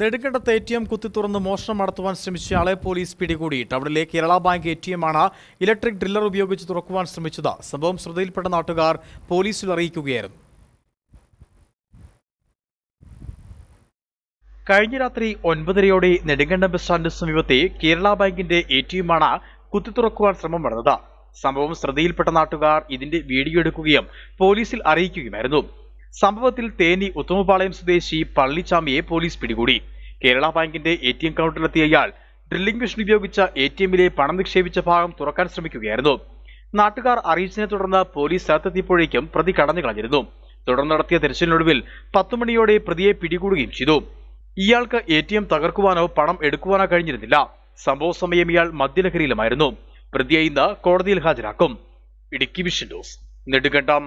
നെടുങ്കണ്ടത്ത് A T M കുത്തി തുറന്ന് മോഷണം നടത്തുവാൻ ശ്രമിച്ചയാളെ പോലീസ് പിടികൂടി അവിടെ Kerala bank A T M ആണ് ഇലക്ട്രിക് ഡ്രില്ലർ ഉപയോഗിച്ച് തുറക്കുവാൻ ശ്രമിച്ചത്. സംഭവം ശ്രദ്ധയിൽപ്പെട്ട നാട്ടുകാർ പോലീസിൽ അറിയിക്കുകയായിരുന്നു. കഴിഞ്ഞ രാത്രി ഒൻപതരയോടെ നെടുങ്കണ്ടം ബസ് സ്റ്റാൻഡിന് സമീപത്തെ കേരള ബാങ്കിന്റെ എ ടി എമ്മാണ് കുത്തിത്തുറക്കുവാൻ ശ്രമം നടന്നത്. സംഭവം ശ്രദ്ധയിൽപ്പെട്ട നാട്ടുകാർ ഇതിന്റെ വീഡിയോ എടുക്കുകയും പോലീസിൽ അറിയിക്കുകയുമായിരുന്നു. സംഭവത്തിൽ തേനി ഉത്തമപാളയം സ്വദേശി പള്ളിച്ചാമിയെ പോലീസ് പിടികൂടി. കേരള ബാങ്കിന്റെ എ ടി എം കൗണ്ടറിലെത്തിയ ഇയാൾ ഡ്രില്ലിംഗ് മെഷീൻ ഉപയോഗിച്ച എ ടി എമ്മിലെ പണം നിക്ഷേപിച്ച ഭാഗം തുറക്കാൻ ശ്രമിക്കുകയായിരുന്നു. നാട്ടുകാർ അറിയിച്ചതിനെ തുടർന്ന് പോലീസ് സ്ഥലത്തെത്തിയപ്പോഴേക്കും പ്രതി കടന്നു കളഞ്ഞിരുന്നു തുടർന്ന് നടത്തിയ തെരച്ചിലിനൊടുവിൽ പത്തു മണിയോടെ പ്രതിയെ പിടികൂടുകയും ചെയ്തു. ഇയാൾക്ക് എ ടി എം തകർക്കുവാനോ പണം എടുക്കുവാനോ കഴിഞ്ഞിരുന്നില്ല. സംഭവ സമയം ഇയാൾ മദ്യലഹരിയിലുമായിരുന്നു. പ്രതിയെ ഇന്ന് കോടതിയിൽ ഹാജരാക്കും. Idukki vision news. നെടുങ്കണ്ടം.